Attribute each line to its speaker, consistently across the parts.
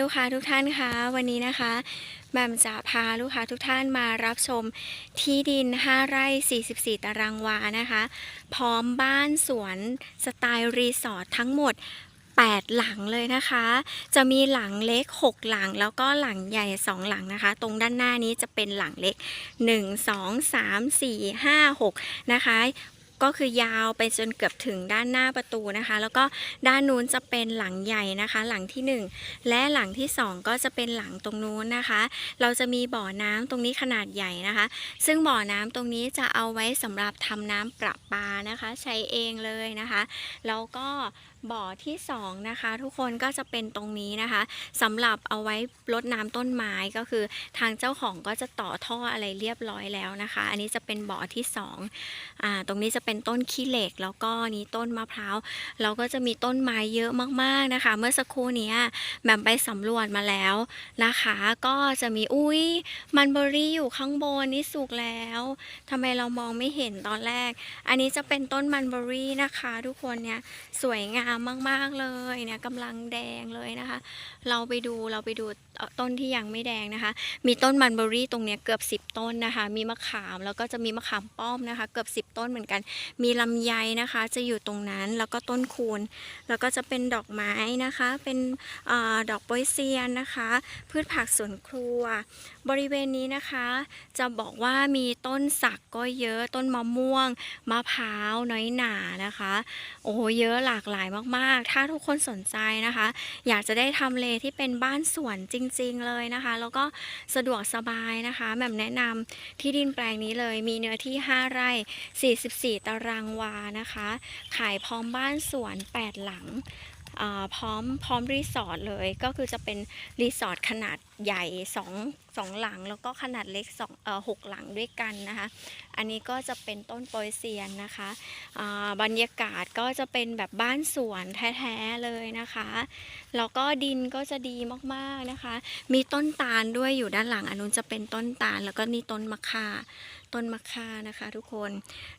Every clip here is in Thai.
Speaker 1: ลูกค้าทุกท่านคะวันนี้นะคะแมมจะพาลูกค้าทุกท่านมารับชมที่ดิน 5 ไร่ 44 ตารางวานะคะ พร้อมบ้านสวนสไตล์รีสอร์ททั้งหมด 8 หลังเลยนะคะ จะมีหลังเล็ก 6 หลังแล้วก็หลังใหญ่ 2 หลังนะคะ ตรงด้านหน้านี้จะเป็นหลังเล็ก 1 2 3 4 5 6 นะคะ ก็คือยาวไปจนเกือบถึงด้านหน้าประตูนะคะ แล้วก็ด้านนู้นจะเป็นหลังใหญ่นะคะ หลังที่ 1 และหลังที่ 2 ก็จะเป็นหลังตรงนู้นนะคะ เราจะมีบ่อน้ำตรงนี้ขนาดใหญ่นะคะ ซึ่งบ่อน้ำตรงนี้จะเอาไว้สำหรับทำน้ำประปานะคะ ใช้เองเลยนะคะแล้วก็บ่อที่สองนะคะ ทุกคนก็จะเป็นตรงนี้นะคะสำหรับเอาไว้รดน้ำต้นไม้ก็คือทางเจ้าของก็จะต่อท่ออะไรเรียบร้อยแล้วนะคะ อันนี้จะเป็นบ่อที่สองอ่าตรงนี้จะเป็นต้นขี้เหล็ก แล้วก็นี้ต้นมะพร้าวแล้วก็จะมีต้นไม้เยอะมากๆนะคะ เมื่อสักครู่นี้แหม่มไปสำรวจมาแล้วนะคะ ก็จะมีอุ้ยมันเบอรี่อยู่ข้างบนนี่สุกแล้วทำไมเรามองไม่เห็นตอนแรก อันนี้จะเป็นต้นมันเบอรี่นะคะ ทุกคนเนี่ยสวยงามมากๆเลยเนี่ยกำลังแดงเลยนะคะ เราไปดูเราไปดูต้นที่ยังไม่แดงนะคะ มีต้นมันเบอรี่ตรงนี้เกือบ 10 ต้นนะคะ มีมะขามแล้วก็จะมีมะขามป้อมนะคะ เกือบ 10 ต้นเหมือนกัน มีลำไยนะคะ จะอยู่ตรงนั้นแล้วก็ต้นคูณแล้วก็จะเป็นดอกไม้นะคะ เป็นอดอกโปยเซียนนะคะ พืชผักสวนครัว บริเวณนี้นะคะ จะบอกว่ามีต้นสักก็เยอะต้นมะม่วงมะพร้าวน้อยหนานะคะ โอ้โหเยอะหลากหลายมากๆ ถ้าทุกคนสนใจนะคะ อยากจะได้ทำเลที่เป็นบ้านสวนจริงๆเลยนะคะ แล้วก็สะดวกสบายนะคะแหม่มแนะนำที่ดินแปลงนี้เลย มีเนื้อที่ 5 ไร่ 44 ตารางวานะคะ ขายพร้อมบ้านสวน 8 หลังพร้อมพร้อมรีสอร์ทเลยก็คือจะเป็นรีสอร์ทขนาดใหญ่2 2หลังแล้วก็ขนาดเล็ก2เอ่อ6หลังด้วยกันนะคะ อันนี้ก็จะเป็นต้นโปยเซียนนะคะอ่าบรรยากาศก็จะเป็นแบบบ้านสวนแท้ๆเลยนะคะ แล้วก็ดินก็จะดีมากๆนะคะ มีต้นตาลด้วยอยู่ด้านหลังอันนู้นจะเป็นต้นตาล แล้วก็นี่ต้นมะข่าต้นมะข่านะคะ ทุกคน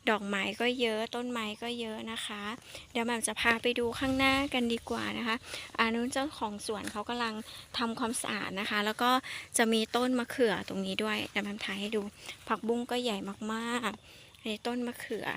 Speaker 1: ดอกไม้ก็เยอะต้นไม้ก็เยอะนะคะ เดี๋ยวแม่มจะพาไปดูข้างหน้ากันดีกว่านะคะอันนู้นเจ้าของสวนเขากำลังทำความสะอาดนะคะแล้วก็จะมีต้นมะเขือตรงนี้ด้วยเดี๋ยวแหม่มถ่ายให้ดู ผักบุ้งก็ใหญ่มากๆในต้นมะเขือ